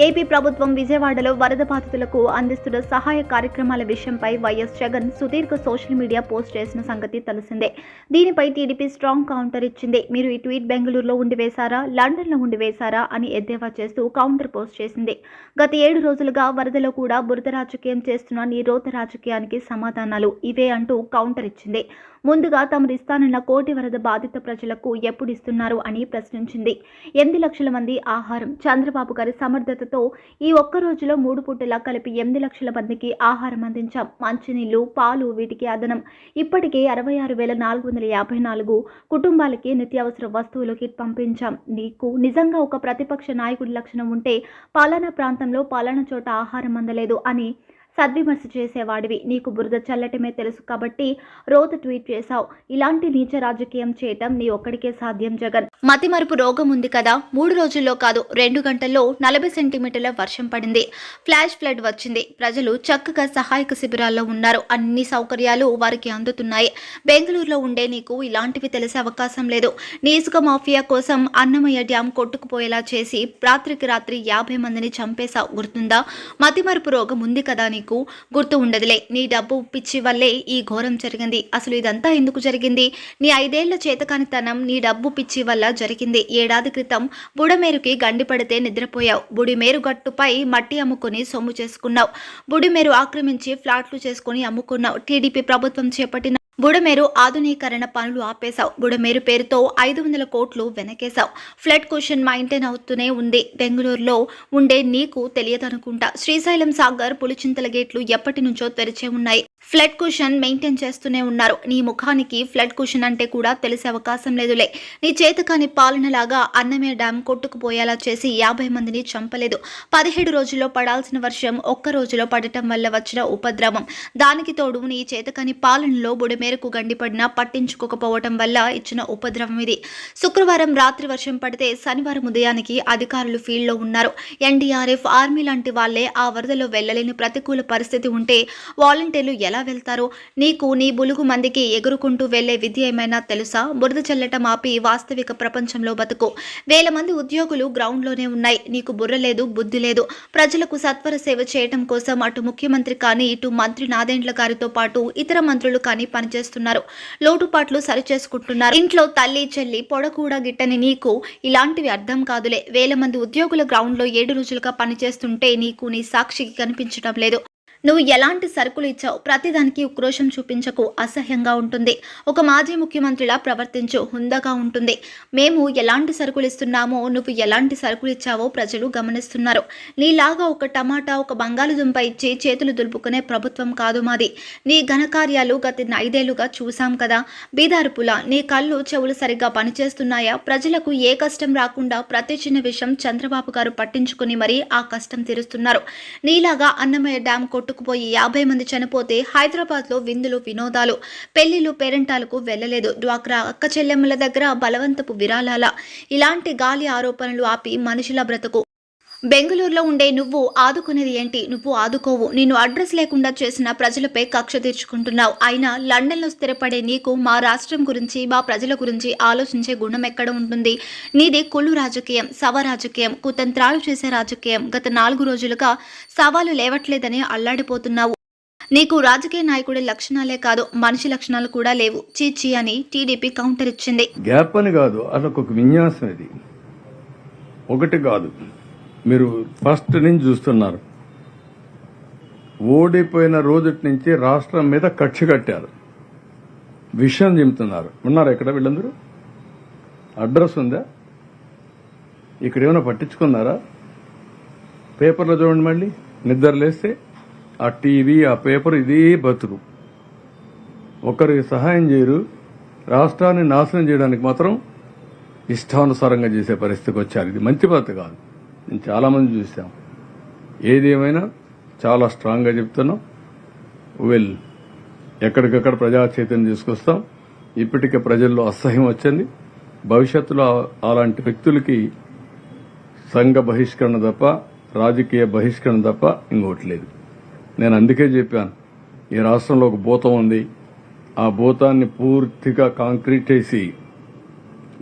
AP ప్రభుత్వం విజయవాడలో వరద బాధితులకు అందిస్తున్న సహాయ కార్యక్రమాల విషయంపై వైఎస్ జగన్ సుదీర్ఘ సోషల్ మీడియా పోస్ట్ చేసిన సంగతి తెలిసిందే. దీనిపై టీడీపీ స్ట్రాంగ్ కౌంటర్ ఇచ్చింది. మీరు ఈ ట్వీట్ బెంగళూరులో ఉండి వేశారా? లండన్లో ఉండి వేశారా? అని ఎద్దేవా చేస్తూ కౌంటర్ పోస్ట్ చేసింది. గత ఏడు రోజులుగా వరదలో కూడా బురద రాజకీయం చేస్తున్న నీ రాజకీయానికి సమాధానాలు ఇవే అంటూ కౌంటర్ ఇచ్చింది. ముందుగా తమరు ఇస్తానన్న కోటి వరద బాధిత ప్రజలకు ఎప్పుడు ఇస్తున్నారు అని ప్రశ్నించింది. ఎనిమిది లక్షల మంది ఆహారం చంద్రబాబు గారి సమర్థతతో ఈ ఒక్క రోజులో మూడు పూటలా కలిపి ఎనిమిది లక్షల మందికి ఆహారం అందించాం. మంచినీళ్ళు పాలు వీటికి అదనం. ఇప్పటికే అరవై ఆరు వేల నాలుగు వందల యాభై నాలుగు కుటుంబాలకి నిత్యావసర వస్తువులు కిట్ పంపించాం. నీకు నిజంగా ఒక ప్రతిపక్ష నాయకుడి లక్షణం ఉంటే పాలనా ప్రాంతంలో పాలన చోట ఆహారం అందలేదు అని సద్విమర్శ చేసేవాడివి. నీకు బురద చల్లటమే తెలుసు కాబట్టి రోత ట్వీట్ చేశావు. ఇలాంటి నీచ రాజకీయం చేయటం నీ ఒక్కడికే సాధ్యం జగన్. మతిమరుపు రోగం ఉంది కదా. మూడు రోజుల్లో కాదు రెండు గంటల్లో నలభై సెంటీమీటర్ల వర్షం పడింది. ఫ్లాష్ ఫ్లడ్ వచ్చింది. ప్రజలు చక్కగా సహాయక శిబిరాల్లో ఉన్నారు. అన్ని సౌకర్యాలు వారికి అందుతున్నాయి. బెంగళూరులో ఉండే నీకు ఇలాంటివి తెలిసే అవకాశం లేదు. నీ ఇసుక మాఫియా కోసం అన్నమయ్య డ్యాం కొట్టుకుపోయేలా చేసి రాత్రికి రాత్రి యాభై మందిని చంపేశావు. గుర్తుందా? మతిమరుపు రోగం ఉంది కదా నీకు. గుర్తు ఉండదులే. నీ డబ్బు పిచ్చి వల్లే ఈ ఘోరం జరిగింది. అసలు ఇదంతా ఎందుకు జరిగింది? నీ ఐదేళ్ళ చేతకానితనం నీ డబ్బు పిచ్చి వల్ల జరిగింది. ఏడాది క్రితం బుడమేరుకి గండి పడితే నిద్రపోయావు. బుడిమేరు గట్టుపై మట్టి అమ్ముకుని సొమ్ము చేసుకున్నావు. బుడిమేరు ఆక్రమించి ఫ్లాట్లు చేసుకుని అమ్ముకున్నావు. టీడీపీ ప్రభుత్వం చేపట్టిన బుడమేరు ఆధునీకరణ పనులు ఆపేశావు. బుడమేరు పేరుతో ఐదు వందల కోట్లు వెనకేశావు. ఫ్లడ్ క్వశ్చన్ మైంటైన్ అవుతూనే ఉంది. బెంగళూరులో ఉండే నీకు తెలియదనుకుంటా. శ్రీశైలం సాగర్ పులిచింతల గేట్లు ఎప్పటి నుంచో తెరిచే ఉన్నాయి. ఫ్లడ్ కుషన్ మెయింటైన్ చేస్తూనే ఉన్నారు. నీ ముఖానికి ఫ్లడ్ కుషన్ అంటే కూడా తెలిసే అవకాశం లేదులే. నీ చేతకాని పాలనలాగా అన్నమే డ్యామ్ కొట్టుకుపోయేలా చేసి యాభై మందిని చంపలేదు. పదిహేడు రోజుల్లో పడాల్సిన వర్షం ఒక్క రోజులో పడటం వల్ల వచ్చిన ఉపద్రవం. దానికి తోడు నీ చేతకాని పాలనలో బుడమేరకు గండిపడినా పట్టించుకోకపోవటం వల్ల ఇచ్చిన ఉపద్రవం ఇది. శుక్రవారం రాత్రి వర్షం పడితే శనివారం ఉదయానికి అధికారులు ఫీల్డ్లో ఉన్నారు. ఎన్డీఆర్ఎఫ్ ఆర్మీ లాంటి వాళ్ళే ఆ వరదలో వెళ్ళలేని ప్రతికూల పరిస్థితి ఉంటే వాలంటీర్లు ఎలా వెళ్తారో నీకు నీ బులుగు మందికి ఎగురుకుంటూ వెళ్ళే విద్య ఏమైనా తెలుసా? బురద చల్లటం ఆపి వాస్తవిక ప్రపంచంలో బతుకు. వేల మంది ఉద్యోగులు గ్రౌండ్లోనే ఉన్నాయి. నీకు బుర్ర లేదు బుద్ధి లేదు. ప్రజలకు సత్వర సేవ చేయటం కోసం అటు ముఖ్యమంత్రి కానీ ఇటు మంత్రి నాదెండ్ల గారితో పాటు ఇతర మంత్రులు కానీ పనిచేస్తున్నారు. లోటుపాట్లు సరిచేసుకుంటున్నారు. ఇంట్లో తల్లి చెల్లి పొడకూడా గిట్టని నీకు ఇలాంటివి అర్థం కాదులే. వేల మంది ఉద్యోగుల గ్రౌండ్లో ఏడు రోజులుగా పనిచేస్తుంటే నీకు నీ సాక్షికి కనిపించడం లేదు. నువ్వు ఎలాంటి సరుకులు ఇచ్చావు? ప్రతిదానికి ఉక్రోషం చూపించకు. అసహ్యంగా ఉంటుంది. ఒక మాజీ ముఖ్యమంత్రిలా ప్రవర్తించు. హుందాగా ఉంటుంది. మేము ఎలాంటి సరుకులు ఇస్తున్నామో నువ్వు ఎలాంటి సరుకులు ఇచ్చావో ప్రజలు గమనిస్తున్నారు. నీలాగా ఒక టమాటా ఒక బంగాళదుంప ఇచ్చి చేతులు దులుపుకునే ప్రభుత్వం కాదు మాది. నీ ఘనకార్యాలు గత ఐదేళ్ళుగా చూశాం కదా. బీదారుపుల నీ కళ్ళు చెవులు సరిగ్గా పనిచేస్తున్నాయా? ప్రజలకు ఏ కష్టం రాకుండా ప్రతి చిన్న విషయం చంద్రబాబు గారు పట్టించుకుని మరీ ఆ కష్టం తీరుస్తున్నారు. నీలాగా అన్నమయ్య డ్యాం కొట్టుకుపోయి యాభై మంది చనిపోతే హైదరాబాద్లో విందులు వినోదాలు. పెళ్ళిలు పేరెంటాలకు వెళ్ళలేదు డ్వాక్రా అక్క చెల్లెమ్మల దగ్గర బలవంతపు విరాళాల. ఇలాంటి గాలి ఆరోపణలు ఆపి మనుషుల బ్రతుకు బెంగళూరులో ఉండే నువ్వు ఆదుకునేది ఏంటి? నువ్వు ఆదుకోవు. నేను అడ్రస్ లేకుండా చేసిన ప్రజలపై కక్ష తీర్చుకుంటున్నావు. అయినా లండన్లో స్థిరపడే నీకు మా రాష్ట్రం గురించి మా ప్రజల గురించి ఆలోచించే గుణం ఎక్కడ ఉంటుంది? నీది కుళ్ళు రాజకీయం సవ రాజకీయం కుతంత్రాలు చేసే రాజకీయం. గత నాలుగు రోజులుగా సవాలు లేవట్లేదని అల్లాడిపోతున్నావు. నీకు రాజకీయ నాయకుడి లక్షణాలే కాదు మనిషి లక్షణాలు కూడా లేవు. చీచి అని టీడీపీ కౌంటర్ ఇచ్చింది. గ్యాప్ అని కాదు అదొక విన్యాసం ఇది. ఒకటి కాదు. మీరు ఫస్ట్ నుంచి చూస్తున్నారు. ఓడిపోయిన రోజుటి నుంచి రాష్ట్రం మీద కక్ష కట్టారు. విషయం చెబుతున్నారు. ఉన్నారు ఎక్కడ వీళ్ళందరూ? అడ్రస్ ఉందా? ఇక్కడ ఏమైనా పట్టించుకున్నారా? పేపర్లో చూడండి మళ్ళీ. నిద్ర లేస్తే ఆ టీవీ ఆ పేపర్ ఇదే బతుకు. ఒకరికి సహాయం చేయరు. రాష్ట్రాన్ని నాశనం చేయడానికి మాత్రం ఇష్టానుసారంగా చేసే పరిస్థితికి వచ్చారు. ఇది మంచి పద్ధతి కాదు. నేను చాలామంది చూశాం. చూసాం ఏది ఏమైనా చాలా స్ట్రాంగ్గా చెప్తున్నాం. వెల్ ఎక్కడికక్కడ ప్రజా చైతన్యం తీసుకొస్తాం. ఇప్పటికే ప్రజల్లో అసహ్యం వచ్చింది. భవిష్యత్తులో అలాంటి వ్యక్తులకి సంఘ బహిష్కరణ తప్ప రాజకీయ బహిష్కరణ తప్ప ఇంకోటి లేదు. నేను అందుకే చెప్పాను ఈ రాష్ట్రంలో ఒక భూతం ఉంది. ఆ భూతాన్ని పూర్తిగా కాంక్రీట్ చేసి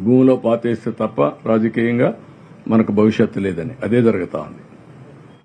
భూమిలో పాతేస్తే తప్ప రాజకీయంగా మనకు భవిష్యత్తు లేదని అదే జరుగుతా ఉంది